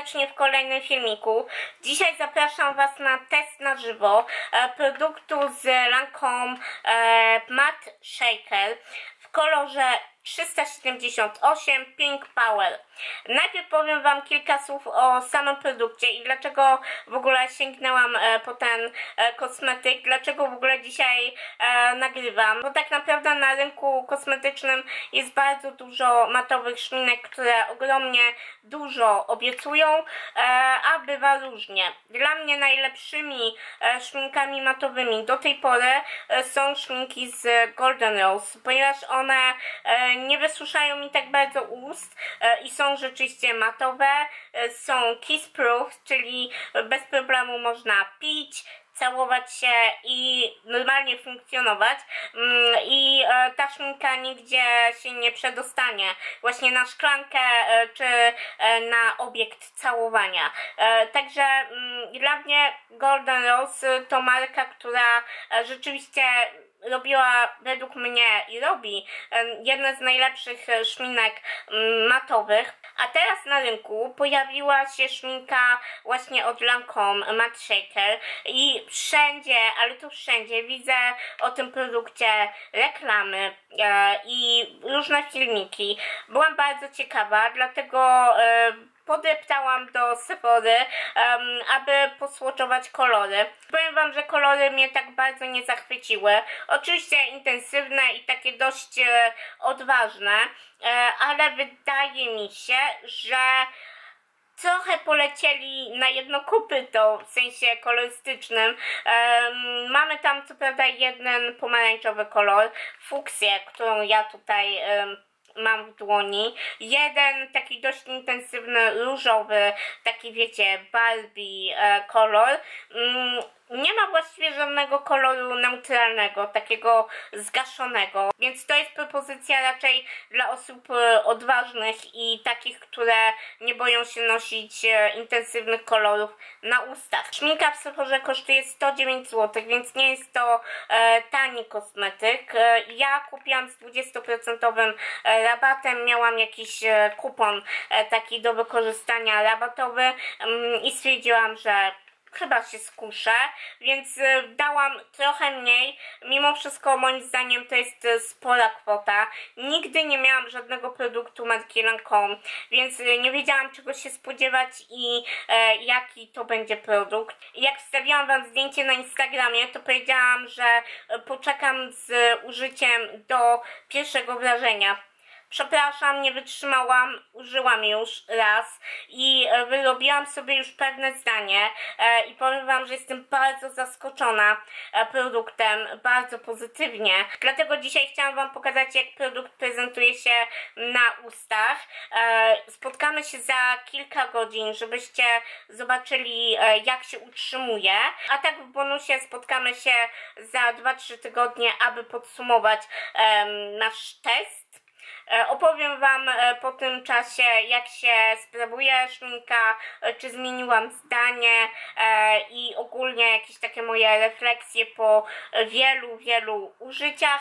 serdecznie w kolejnym filmiku. Dzisiaj zapraszam Was na test na żywo e, produktu z Lancome Matte Shaker w kolorze 378 Pink Power. Najpierw powiem Wam kilka słów o samym produkcie i dlaczego w ogóle sięgnęłam e, po ten e, kosmetyk, dlaczego w ogóle dzisiaj e, nagrywam. Bo tak naprawdę na rynku kosmetycznym jest bardzo dużo matowych szminek, które ogromnie dużo obiecują, a bywa różnie. Dla mnie najlepszymi szminkami matowymi do tej pory są szminki z Golden Rose, ponieważ one nie wysuszają mi tak bardzo ust i są rzeczywiście matowe, e, są kiss proof, czyli bez problemu można pić, całować się i normalnie funkcjonować mm, i e, ta szminka nigdzie się nie przedostanie właśnie na szklankę e, czy na obiekt całowania. Także mm, dla mnie Golden Rose to marka, która rzeczywiście robiła według mnie i robi jedne z najlepszych e, szminek mm, matowych. A teraz na rynku pojawiła się szminka właśnie od Lancome Matte Shaker i wszędzie, ale to wszędzie widzę o tym produkcie reklamy e, i różne filmiki. Byłam bardzo ciekawa, dlatego e, podeptałam do Sephory, um, aby posłoczować kolory. Powiem Wam, że kolory mnie tak bardzo nie zachwyciły. Oczywiście intensywne i takie dość e, odważne, e, ale wydaje mi się, że trochę polecieli na jedno kopyto, w sensie kolorystycznym. Um, mamy tam co prawda jeden pomarańczowy kolor, fuksję, którą ja tutaj um, mam w dłoni. Jeden taki dość intensywny, różowy, taki wiecie, Barbie e, kolor. Mm, nie ma żadnego koloru neutralnego, takiego zgaszonego, więc to jest propozycja raczej dla osób e, odważnych i takich, które nie boją się nosić e, intensywnych kolorów na ustach. Szminka w Sephorze kosztuje 109 zł, więc nie jest to e, tani kosmetyk. E, ja kupiłam z 20% e, rabatem, miałam jakiś e, kupon taki do wykorzystania rabatowy mm, i stwierdziłam, że chyba się skuszę, więc y, dałam trochę mniej. Mimo wszystko moim zdaniem to jest y, spora kwota. Nigdy nie miałam żadnego produktu marki Lancome, więc y, nie wiedziałam czego się spodziewać i e, jaki to będzie produkt. Jak wstawiłam wam zdjęcie na Instagramie, to powiedziałam, że poczekam z użyciem do pierwszego wrażenia Przepraszam, nie wytrzymałam, użyłam już raz i e, wyrobiłam sobie już pewne zdanie e, i powiem Wam, że jestem bardzo zaskoczona e, produktem, bardzo pozytywnie. Dlatego dzisiaj chciałam Wam pokazać, jak produkt prezentuje się na ustach. Spotkamy się za kilka godzin, żebyście zobaczyli, jak się utrzymuje. A tak w bonusie spotkamy się za 2-3 tygodnie, aby podsumować nasz test opowiem Wam e, po tym czasie, jak się sprawuje szminka, e, czy zmieniłam zdanie i ogólnie jakieś takie moje refleksje po wielu, wielu użyciach,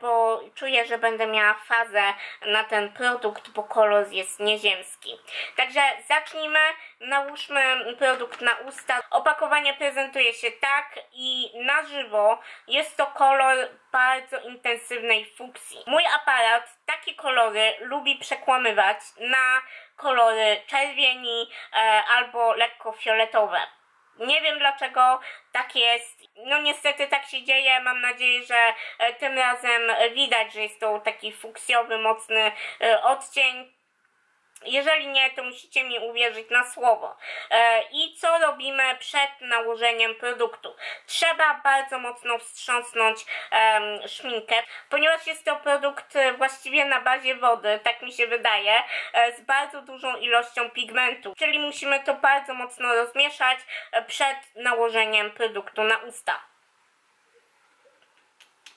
bo czuję, że będę miała fazę na ten produkt, bo kolor jest nieziemski. Także zacznijmy, nałóżmy produkt na usta. Opakowanie prezentuje się tak i na żywo jest to kolor bardzo intensywnej fuksji. Mój aparat takie kolory lubi przekłamywać na kolory czerwieni e, albo lekko fioletowe. Nie wiem dlaczego tak jest. No niestety tak się dzieje. Mam nadzieję, że e, tym razem widać, że jest to taki fuksjowy, mocny e, odcień. Jeżeli nie, to musicie mi uwierzyć na słowo. E, I co robimy przed nałożeniem produktu? Trzeba bardzo mocno wstrząsnąć szminkę, ponieważ jest to produkt właściwie na bazie wody, tak mi się wydaje, e, z bardzo dużą ilością pigmentu. Czyli musimy to bardzo mocno rozmieszać e, przed nałożeniem produktu na usta.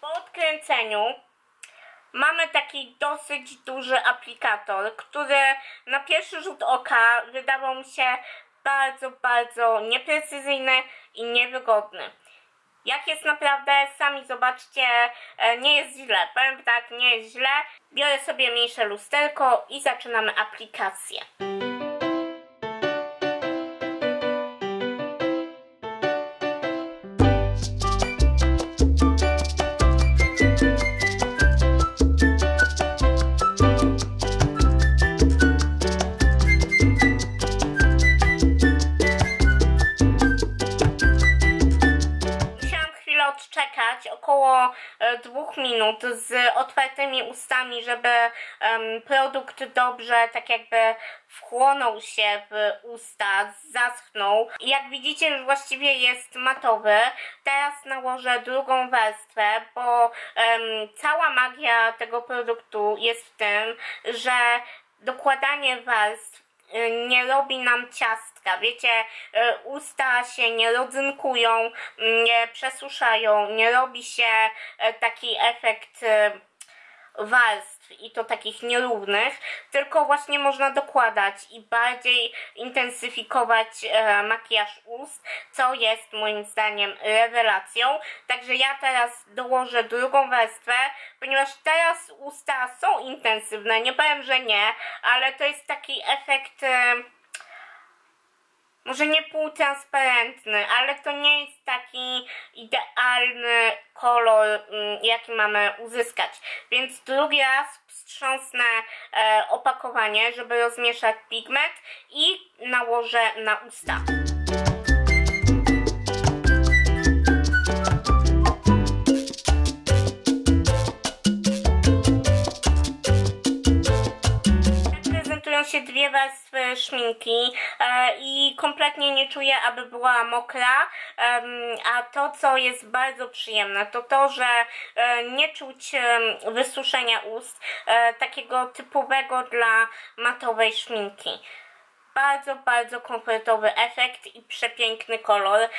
Po odkręceniu mamy taki dosyć duży aplikator, który na pierwszy rzut oka wydawał mi się bardzo, bardzo nieprecyzyjny i niewygodny. Jak jest naprawdę, sami zobaczcie, e, nie jest źle. Powiem tak, nie jest źle. Biorę sobie mniejsze lusterko i zaczynamy aplikację. Dwóch minut z otwartymi ustami, żeby produkt dobrze tak jakby wchłonął się w usta, zaschnął. Jak widzicie już właściwie jest matowy. Teraz nałożę drugą warstwę, bo cała magia tego produktu jest w tym, że dokładanie warstw nie robi nam ciastka. Wiecie, y, usta się nie rodzynkują, nie przesuszają, nie robi się y, taki efekt y, i to takich nierównych, tylko właśnie można dokładać i bardziej intensyfikować e, makijaż ust, co jest moim zdaniem rewelacją. Także ja teraz dołożę drugą warstwę, ponieważ teraz usta są intensywne, nie powiem, że nie, ale to jest taki efekt... E, może nie półtransparentny, ale to nie jest taki idealny kolor, mm, jaki mamy uzyskać. Więc drugi raz wstrząsnę e, opakowanie, żeby rozmieszać pigment i nałożę na usta. Się dwie warstwy szminki e, i kompletnie nie czuję, aby była mokra, a to, co jest bardzo przyjemne, to to, że e, nie czuć wysuszenia ust, e, takiego typowego dla matowej szminki bardzo, bardzo komfortowy efekt i przepiękny kolor.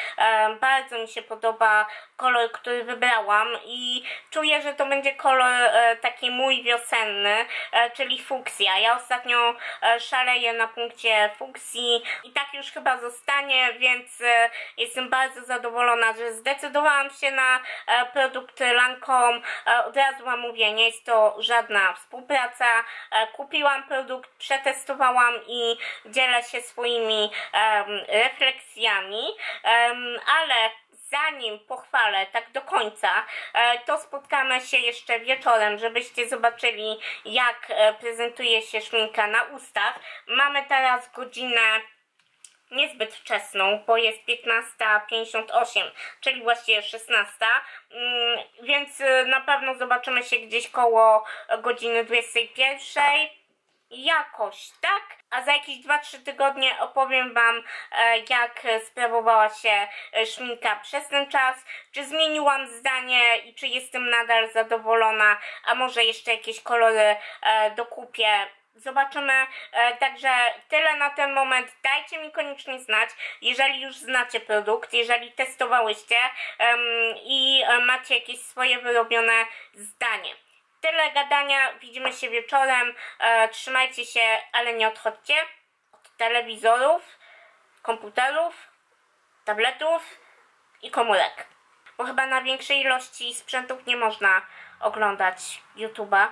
Bardzo mi się podoba kolor, który wybrałam i czuję, że to będzie kolor e, taki mój wiosenny, e, czyli fuksja. Ja ostatnio e, szaleję na punkcie fuksji i tak już chyba zostanie, więc e, jestem bardzo zadowolona, że zdecydowałam się na e, produkt Lancome. E, od razu wam mówię, nie jest to żadna współpraca. E, kupiłam produkt, przetestowałam i dzielę się swoimi em, refleksjami, em, ale zanim pochwalę tak do końca, e, to spotkamy się jeszcze wieczorem, żebyście zobaczyli jak e, prezentuje się szminka na ustach. Mamy teraz godzinę niezbyt wczesną, bo jest 15.58, czyli właściwie 16, mm, więc y, na pewno zobaczymy się gdzieś koło godziny 21 jakoś, tak? A za jakieś 2-3 tygodnie opowiem Wam, e, jak sprawowała się e, szminka przez ten czas, czy zmieniłam zdanie i czy jestem nadal zadowolona, a może jeszcze jakieś kolory e, dokupię. Zobaczymy. Także tyle na ten moment. Dajcie mi koniecznie znać, jeżeli już znacie produkt, jeżeli testowałyście i macie jakieś swoje wyrobione zdanie. Tyle gadania, widzimy się wieczorem. E, trzymajcie się, ale nie odchodźcie od telewizorów, komputerów, tabletów i komórek. Bo chyba na większej ilości sprzętów nie można oglądać YouTube'a.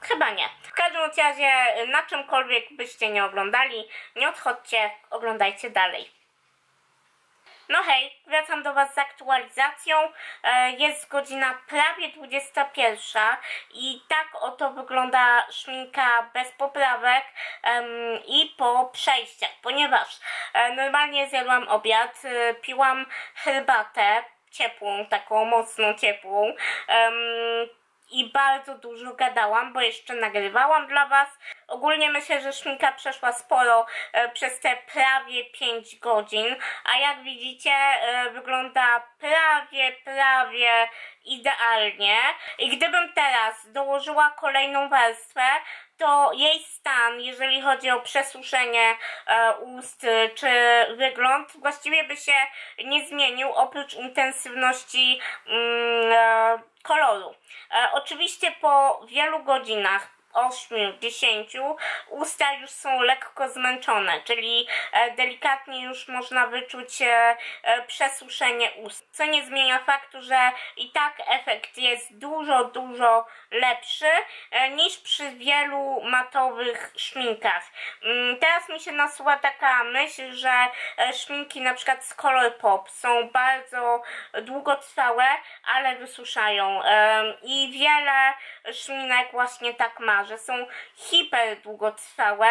Chyba nie. W każdym razie, na czymkolwiek byście nie oglądali, nie odchodźcie, oglądajcie dalej. No hej, wracam do Was z aktualizacją. E, Jest godzina prawie 21 i tak oto wygląda szminka bez poprawek i po przejściach, ponieważ e, normalnie zjadłam obiad, e, piłam herbatę ciepłą, taką mocno ciepłą. I bardzo dużo gadałam, bo jeszcze nagrywałam dla Was. Ogólnie myślę, że szminka przeszła sporo e, przez te prawie 5 godzin, a jak widzicie e, wygląda prawie, prawie idealnie. I gdybym teraz dołożyła kolejną warstwę, to jej stan, jeżeli chodzi o przesuszenie e, ust e, czy wygląd, właściwie by się nie zmienił oprócz intensywności mm, e, koloru. Oczywiście po wielu godzinach 8, 10 usta już są lekko zmęczone, czyli e, delikatnie już można wyczuć e, e, przesuszenie ust. Co nie zmienia faktu, że i tak efekt jest dużo, dużo lepszy niż przy wielu matowych szminkach. Mm, Teraz mi się nasuwa taka myśl, że szminki na przykład z Colourpop są bardzo długotrwałe, ale wysuszają. I wiele szminek właśnie tak ma, że są hiper długotrwałe,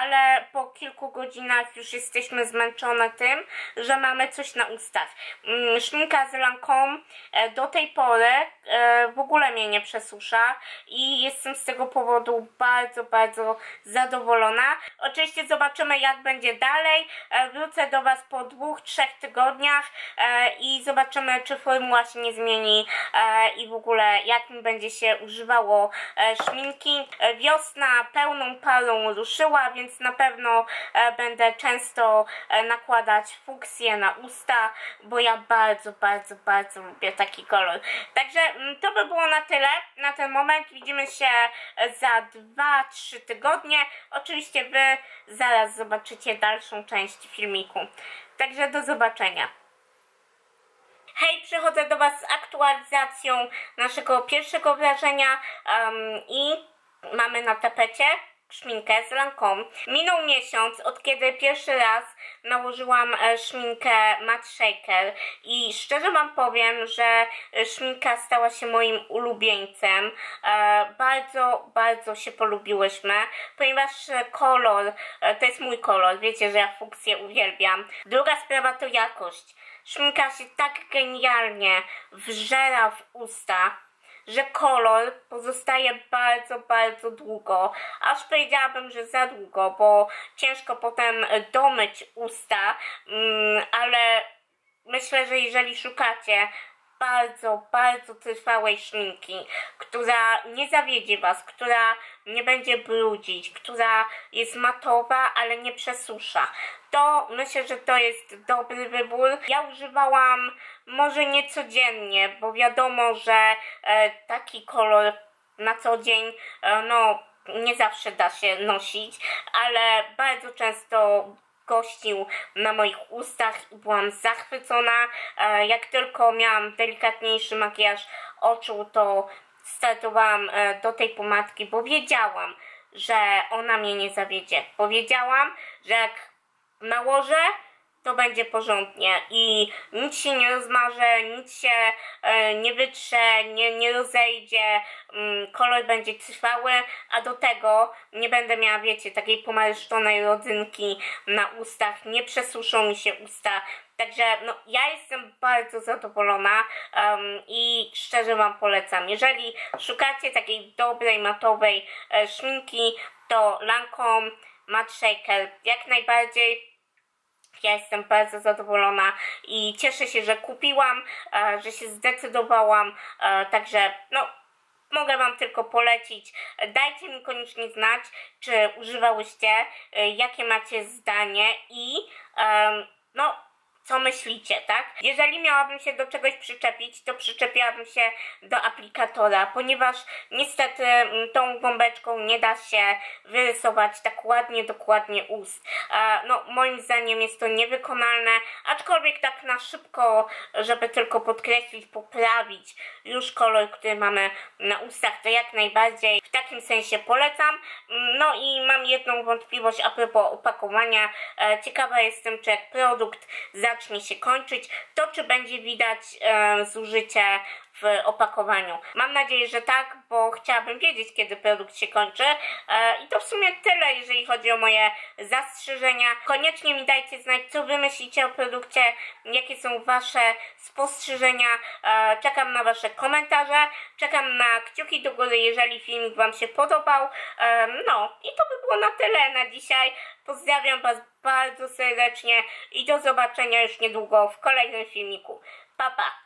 ale po kilku godzinach już jesteśmy zmęczone tym, że mamy coś na ustach. Mm, Szminka z Lancome do tej pory e, w ogóle mnie nie przesusza i jestem z tego powodu bardzo, bardzo zadowolona. Oczywiście zobaczymy jak będzie dalej. E, Wrócę do Was po dwóch, trzech tygodniach e, i zobaczymy czy formuła się nie zmieni i w ogóle jak mi będzie się używało szminki. E, Wiosna pełną parą ruszyła, więc na pewno e, będę często e, nakładać fuksję na usta, bo ja bardzo, bardzo, bardzo lubię taki kolor. Także mm, to by było na tyle na ten moment. Widzimy się za 2-3 tygodnie. Oczywiście Wy zaraz zobaczycie dalszą część filmiku. Także do zobaczenia. Hej, przychodzę do Was z aktualizacją naszego pierwszego wrażenia em, i mamy na tapecie szminkę z Lancome. Minął miesiąc od kiedy pierwszy raz nałożyłam e, szminkę Matte Shaker i szczerze Wam powiem, że e, szminka stała się moim ulubieńcem. E, bardzo, bardzo się polubiłyśmy, ponieważ kolor, to jest mój kolor, wiecie, że ja fuksję uwielbiam. Druga sprawa to jakość. Szminka się tak genialnie wżera w usta, że kolor pozostaje bardzo, bardzo długo. Aż powiedziałabym, że za długo, bo ciężko potem domyć usta, mm, ale myślę, że jeżeli szukacie bardzo, bardzo trwałej szminki, która nie zawiedzie Was, która nie będzie brudzić, która jest matowa, ale nie przesusza. To myślę, że to jest dobry wybór. Ja używałam może nie codziennie, bo wiadomo, że e, taki kolor na co dzień, e, no nie zawsze da się nosić, ale bardzo często gościł na moich ustach i byłam zachwycona. E, Jak tylko miałam delikatniejszy makijaż oczu, to startowałam do tej pomadki, bo wiedziałam, że ona mnie nie zawiedzie. Powiedziałam, że jak nałożę, to będzie porządnie i nic się nie rozmaże, nic się e, nie wytrze, nie, nie rozejdzie, mm, kolor będzie trwały, a do tego nie będę miała, wiecie, takiej pomarszczonej rodzynki na ustach, nie przesuszą mi się usta, Także no, ja jestem bardzo zadowolona em, i szczerze Wam polecam. Jeżeli szukacie takiej dobrej, matowej e, szminki, to Lancome Matte Shaker jak najbardziej. Ja jestem bardzo zadowolona i cieszę się, że kupiłam, e, że się zdecydowałam. E, także no, mogę Wam tylko polecić. Dajcie mi koniecznie znać, czy używałyście, e, jakie macie zdanie i no co myślicie, tak? Jeżeli miałabym się do czegoś przyczepić, to przyczepiłabym się do aplikatora, ponieważ niestety mm, tą gąbeczką nie da się wyrysować tak ładnie, dokładnie ust. No, moim zdaniem jest to niewykonalne, aczkolwiek tak na szybko, żeby tylko podkreślić, poprawić już kolor, który mamy na ustach, to jak najbardziej w takim sensie polecam. No i mam jedną wątpliwość a propos opakowania. E, Ciekawa jestem, czy jak produkt zacznie się kończyć, to czy będzie widać e, zużycie w opakowaniu. Mam nadzieję, że tak, bo chciałabym wiedzieć, kiedy produkt się kończy. E, I to w sumie tyle, jeżeli chodzi o moje zastrzeżenia. Koniecznie mi dajcie znać, co wy myślicie o produkcie, jakie są wasze spostrzeżenia. E, czekam na wasze komentarze, czekam na kciuki do góry, jeżeli filmik wam się podobał. E, no i to by było na tyle na dzisiaj. Pozdrawiam was bardzo serdecznie i do zobaczenia już niedługo w kolejnym filmiku. Pa, pa!